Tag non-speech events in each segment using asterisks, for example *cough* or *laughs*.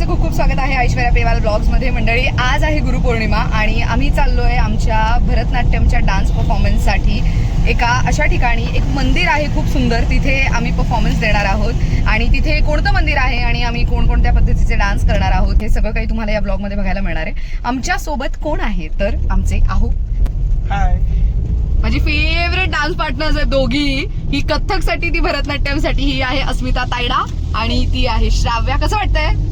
सगळ्यांचं खूप खूप स्वागत आहे ऐश्वर्या पेवाल ब्लॉग्समध्ये मंडळी आज आहे गुरुपौर्णिमा आणि आम्ही चाललोय आमच्या भरतनाट्यमच्या डान्स परफॉर्मन्ससाठी एका अशा ठिकाणी एक मंदिर आहे खूप सुंदर तिथे आम्ही परफॉर्मन्स देणार आहोत. आणि तिथे कोणतं मंदिर आहे आणि आम्ही कोणकोणत्या पद्धतीचे डान्स करणार आहोत हे सगळं काही तुम्हाला या ब्लॉगमध्ये बघायला मिळणार आहे. आमच्यासोबत कोण आहे? तर आमचे आहो. हाय माझी फेवरेट डान्स पार्टनर्स आहेत दोघी. ही कथ्थकसाठी ती भरतनाट्यमसाठी ही आहे अस्मिता तायडा आणि ती आहे श्राव्या. कसं वाटतंय?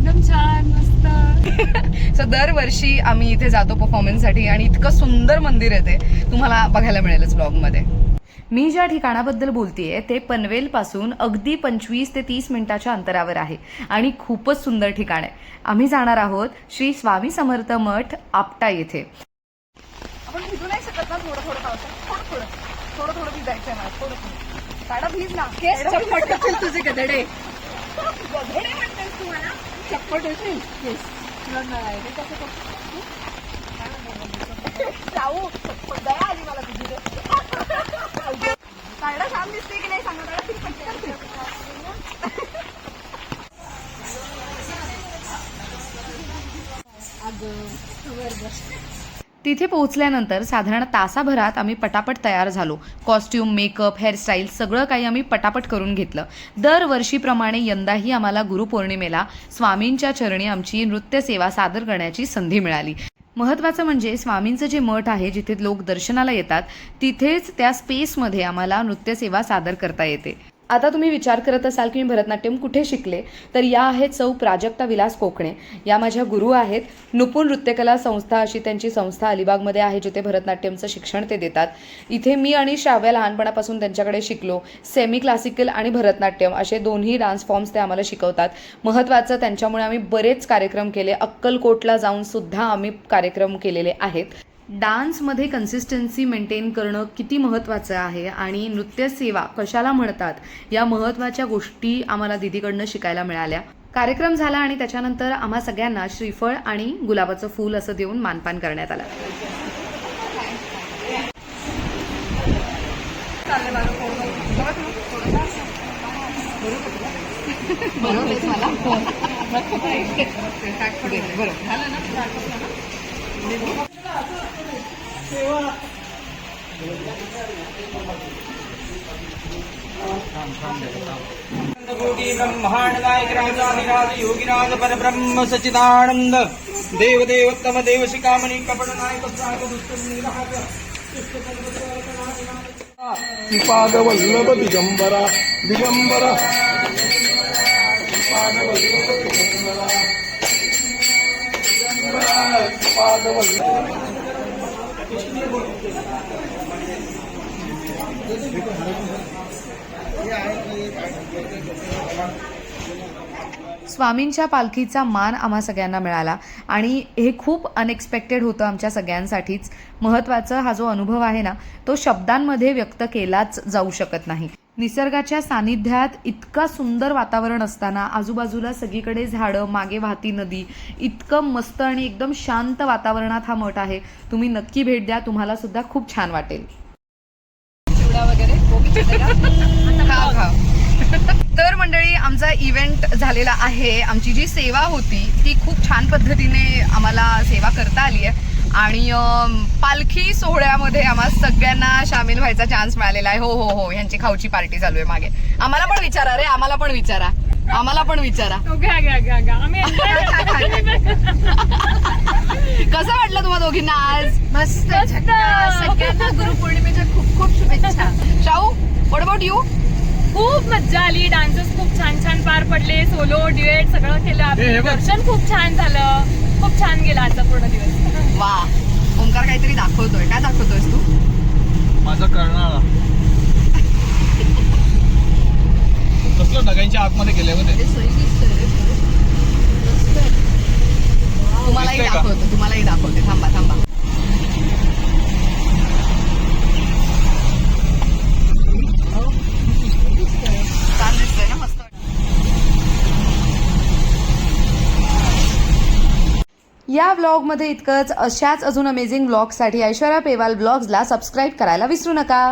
एकदम छान मस्त. *laughs* सो दरवर्षी आम्ही इथे जातो परफॉर्मन्ससाठी आणि इतकं सुंदर मंदिर आहे ते. तुम्हाला बघायला मिळेलच ब्लॉगमध्ये मी ज्या ठिकाणाबद्दल बोलतेय ते पनवेल पासून अगदी पंचवीस ते तीस मिनिटाच्या अंतरावर आहे आणि खूपच सुंदर ठिकाण आहे. आम्ही जाणार आहोत श्री स्वामी समर्थ मठ आपटा येथे. आपण भिजू नाही शकत ना थोडं थोडं थोडं थोडं. थोडं थोडं भिजायचं ना थोडं थोडं. तुझे गदडे. गदडे म्हणतेस तुम्हाला. चप्पट होतील केस तुला रे कसं करतो जाऊ दया आली मला तुझी. काढा छान दिसते की नाही सांगा किती पटकन फिरते. तिथे पोहोचल्यानंतर साधारण तासाभरात आम्ही पटापट तयार झालो. कॉस्ट्युम मेकअप हेअरस्टाईल सगळं काही आम्ही पटापट करून घेतलं. दरवर्षीप्रमाणे यंदाही आम्हाला गुरुपौर्णिमेला स्वामींच्या चरणी आमची नृत्यसेवा सादर करण्याची संधी मिळाली. महत्त्वाचं म्हणजे स्वामींचं जे मठ आहे जिथे लोक दर्शनाला येतात तिथेच त्या स्पेसमध्ये आम्हाला नृत्यसेवा सादर करता येते. आता तुम्ही विचार करत असाल की मी भरतनाट्यम कुठे शिकले तर या आहेत सौ प्राजक्ता विलास कोकणे. या माझ्या गुरु आहेत. नुपूर नृत्यकला संस्था अशी त्यांची संस्था अलिबागमध्ये आहे जिथे भरतनाट्यमचं शिक्षण ते देतात. इथे मी आणि श्राव्या लहानपणापासून त्यांच्याकडे शिकलो. सेमी क्लासिकल आणि भरतनाट्यम असे दोन्ही डान्स फॉर्म्स ते आम्हाला शिकवतात. महत्त्वाचं त्यांच्यामुळे आम्ही बरेच कार्यक्रम केले. अक्कलकोटला जाऊन सुद्धा आम्ही कार्यक्रम केलेले आहेत. डान्समध्ये कन्सिस्टन्सी मेंटेन करणं किती महत्त्वाचं आहे आणि नृत्यसेवा कशाला म्हणतात या महत्त्वाच्या गोष्टी आम्हाला दिदीकडनं शिकायला मिळाल्या. कार्यक्रम झाला आणि त्याच्यानंतर आम्हा सगळ्यांना श्रीफळ आणि गुलाबाचं फूल असं देऊन मानपान करण्यात आलं. बरोबर. मला कोटि ब्रह्मांड योगिराज परब्रह्म सचिदानंद देवदेवोत्तम देवोत्तम देव शिकामणी कपट पादवल्लभ दिगंबर दिगंबर पादवल्लभ दिगंबरा पादवल्लभ स्वामींच्या पालखीचा मान आम्हा सगळ्यांना मिळाला आणि हे खूप अनएक्सपेक्टेड होतं आमच्या सगळ्यांसाठीच. महत्त्वाचा हा जो अनुभव आहे ना तो शब्दांमध्ये व्यक्त केलाच जाऊ शकत नाही. निसर्गाच्या सानिध्यात इतका सुंदर वातावरण असताना आजूबाजूला सगळीकडे झाडं मागे वाहती नदी इतकं मस्त आणि एकदम शांत वातावरणात हा मठ आहे. तुम्ही नक्की भेट द्या तुम्हाला सुद्धा खूप छान वाटेल. *laughs* तर मंडळी आमचा इव्हेंट झालेला आहे. आमची जी सेवा होती ती खूप छान पद्धतीने आम्हाला सेवा करता आली आहे. आणि पालखी सोहळ्यामध्ये आम्हा सगळ्यांना सामील व्हायचा चान्स मिळालेला आहे. हो हो हो यांची खाऊची पार्टी चालू आहे मागे. आम्हाला पण विचारा रे आम्हाला पण विचारा. आम्हाला पण विचारा. कसं वाटलं तुम्हाला दोघींना आज? मस्त. सगळ्यांना गुरुपौर्णिमेच्या खूप खूप शुभेच्छा. शाहू व्हॉट अबाउट यू खूप मज्जा आली. डान्सेस खूप छान छान पार पडले. सोलो डिएट सगळं केलं. आपलं दर्शन खूप छान झालं. छान गेला आजचा पूर्ण दिवस. वा. ओंकार काहीतरी दाखवतोय. काय दाखवतोयस तू? माझा कर्नाळा. कसलं ढगांच्या आतमध्ये गेले होते तुम्हालाही? दाखवतो तुम्हालाही दाखवते. थांबा थांबा छान दिसतंय ना मस्त या ब्लॉगमध्ये इतकंच. अशाच अजून अमेझिंग ब्लॉगसाठी ऐश्वर्या पेवाल ब्लॉग्सला सबस्क्राईब करायला विसरू नका.